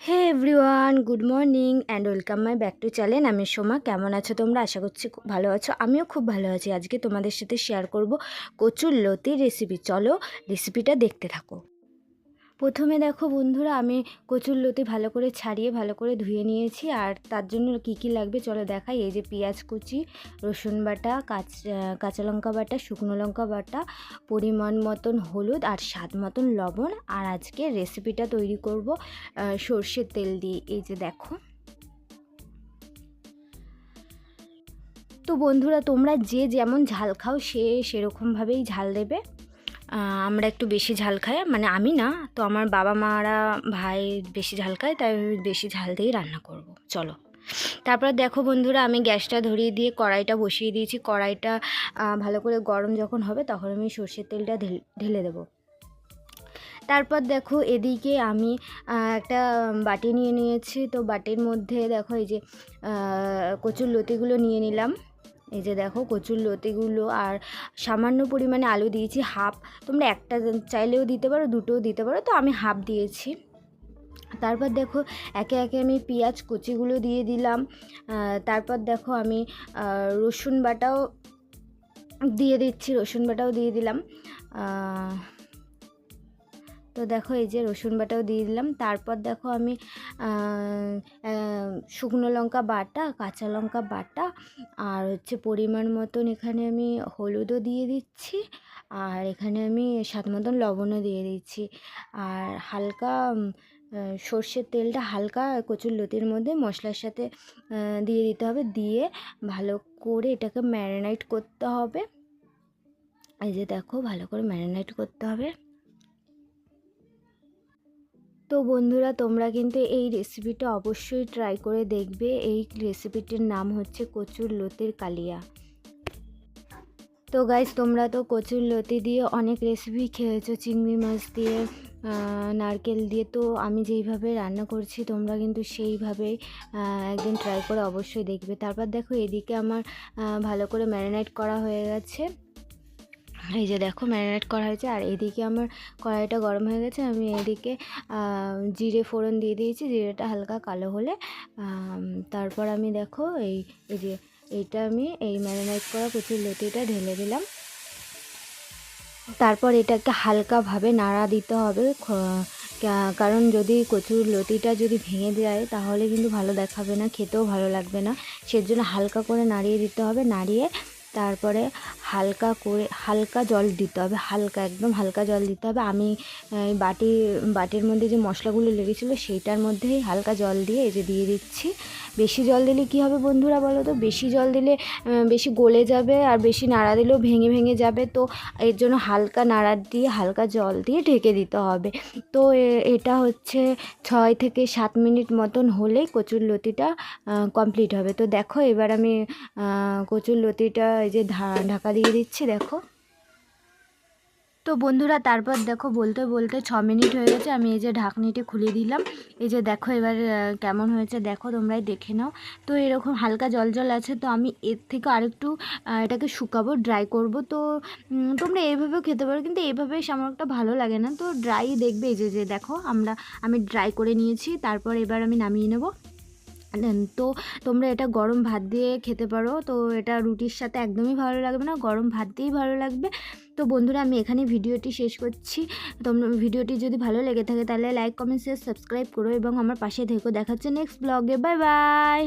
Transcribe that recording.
Hey everyone good morning and welcome my back to channel আমি সোমা, কেমন আছো তোমরা? আশা করছি খুব ভালো আছো। আমিও খুব ভালো আছি। আজকে তোমাদের সাথে শেয়ার করব কচুর লতির রেসিপি চলো রেসিপিটা দেখতে থাকো। প্রথমে দেখো বন্ধুরা, আমি কচুর লতি ভালো করে ছাড়িয়ে, ভালো করে ধুয়ে নিয়েছি। আর তার জন্য কি কি লাগবে চলো দেখাই। এই যে পেঁয়াজ কুচি, রসুন বাটা, কাঁচা কাঁচা লঙ্কা বাটা, শুকনো লঙ্কা বাটা, পরিমাণ মতন হলুদ আর স্বাদ মতন লবণ। আর আজকে রেসিপিটা তৈরি করব সর্ষের তেল দিয়ে। এই যে দেখো। তো বন্ধুরা, তোমরা যে যেমন ঝাল খাও সে সেরকমভাবেই ঝাল দেবে। আমরা একটু বেশি ঝাল খাই। মানে আমি না, তো আমার বাবা মারা ভাই বেশি ঝাল খায়, তাই আমি বেশি ঝাল দিয়েই রান্না করব। চলো। তারপর দেখো বন্ধুরা, আমি গ্যাসটা ধরিয়ে দিয়ে কড়াইটা বসিয়ে দিয়েছি। কড়াইটা ভালো করে গরম যখন হবে, তখন আমি সর্ষের তেলটা ঢেল- দেবো। তারপর দেখো এদিকে আমি একটা বাটি নিয়ে নিয়েছি। তো বাটির মধ্যে দেখো এই যে কচুর লতিগুলো নিয়ে নিলাম। এই যে দেখো কচুর লতিগুলো আর সামান্য পরিমাণে আলু দিয়েছি, হাফ। তোমরা একটা চাইলেও দিতে পারো, দুটোও দিতে পারো। তো আমি হাফ দিয়েছি। তারপর দেখো একে একে আমি পেঁয়াজ কুচিগুলো দিয়ে দিলাম। তারপর দেখো আমি রসুন বাটাও দিয়ে দিচ্ছি, রসুন বাটাও দিয়ে দিলাম। তো দেখো এই যে রসুন বাটাও দিয়ে দিলাম। তারপর দেখো আমি শুকনো লঙ্কা বাটা, কাঁচা লঙ্কা বাটা, আর হচ্ছে পরিমাণ মতন এখানে আমি হলুদও দিয়ে দিচ্ছি, আর এখানে আমি স্বাদ মতন লবণও দিয়ে দিচ্ছি। আর হালকা সর্ষের তেলটা হালকা কচুর লতির মধ্যে মশলার সাথে দিয়ে দিতে হবে। দিয়ে ভালো করে এটাকে ম্যারিনেট করতে হবে। এই যে দেখো, ভালো করে ম্যারিনেট করতে হবে। তো বন্ধুরা, তোমরা কিন্তু এই রেসিপিটা অবশ্যই ট্রাই করে দেখবে। এই রেসিপিটির নাম হচ্ছে কচুর লতির কালিয়া। তো গাইজ তোমরা তো কচুর লতি দিয়ে অনেক রেসিপি খেয়েছো, চিংড়ি মাছ দিয়ে নারকেল দিয়ে। তো আমি যেইভাবে রান্না করছি, তোমরা কিন্তু সেইভাবেই একদিন ট্রাই করে অবশ্যই দেখবে। তারপর দেখো, এদিকে আমার ভালো করে ম্যারিনেট করা হয়ে গেছে। এই যে দেখো ম্যারিনেট করা হয়েছে, আর এদিকে আমার কড়াইটা গরম হয়ে গেছে, আমি এদিকে জিরে ফোড়ন দিয়ে দিয়েছি, জিরেটা হালকা কালো হলে তারপর আমি দেখো এই এই যে এইটা আমি এই ম্যারিনেট করা কচুর লতিটা ঢেলে দিলাম। তারপর এটাকে হালকাভাবে নাড়া দিতে হবে কারণ যদি কচুর লতিটা যদি ভেঙে যায়, তাহলে কিন্তু ভালো দেখাবে না, খেতেও ভালো লাগবে না। সেজন্য হালকা করে নাড়িয়ে দিতে হবে, নাড়িয়ে তারপরে হালকা করে, হালকা জল দিতে হবে, হালকা, একদম হালকা জল দিতে হবে। আমি বাটি, বাটির মধ্যে যে মশলাগুলো লেগেছিলো সেইটার মধ্যেই হালকা জল দিয়ে এই যে দিয়ে দিচ্ছি। বেশি জল দিলে কি হবে বন্ধুরা বলো তো? বেশি জল দিলে বেশি গলে যাবে আর বেশি নাড়া দিলেও ভেঙে ভেঙে যাবে। তো এর জন্য হালকা নাড়া দিয়ে, হালকা জল দিয়ে ঢেকে দিতে হবে। তো এটা হচ্ছে ছয় থেকে সাত মিনিট মতন হলেই কচুর লতিটা কমপ্লিট হবে। তো দেখো এবার আমি কচুর লতিটা এই যে ঢাকা দিচ্ছি, দেখো। তো বন্ধুরা, তারপর দেখো, বলতে বলতে ছ মিনিট হয়ে গেছে, আমি এই যে ঢাকনিটি খুলে দিলাম। এই যে দেখো, এবার কেমন হয়েছে, দেখো, তোমরাই দেখে নাও। তো এরকম হালকা জল জল আছে, তো আমি এর থেকে আরেকটু এটাকে শুকাবো ড্রাই করব। তো তোমরা এইভাবেও খেতে পারো, কিন্তু এইভাবে সামগ্রটা ভালো লাগে না। তো ড্রাই দেখবে, এই যে যে দেখো, আমরা, আমি ড্রাই করে নিয়েছি। তারপর এবার আমি নামিয়ে নেব। তো তোমরা এটা গরম ভাত দিয়ে খেতে পারো। তো এটা রুটির সাথে একদমই ভালো লাগবে না, গরম ভাত দিয়েই ভালো লাগবে। তো বন্ধুরা, আমি এখানে ভিডিওটি শেষ করছি। তোমরা ভিডিওটি যদি ভালো লেগে থাকে তাহলে লাইক, কমেন্ট শেয়ার সাবস্ক্রাইব করো এবং আমার পাশে থেকো। দেখাচ্ছে নেক্সট ব্লগে বাই বাই!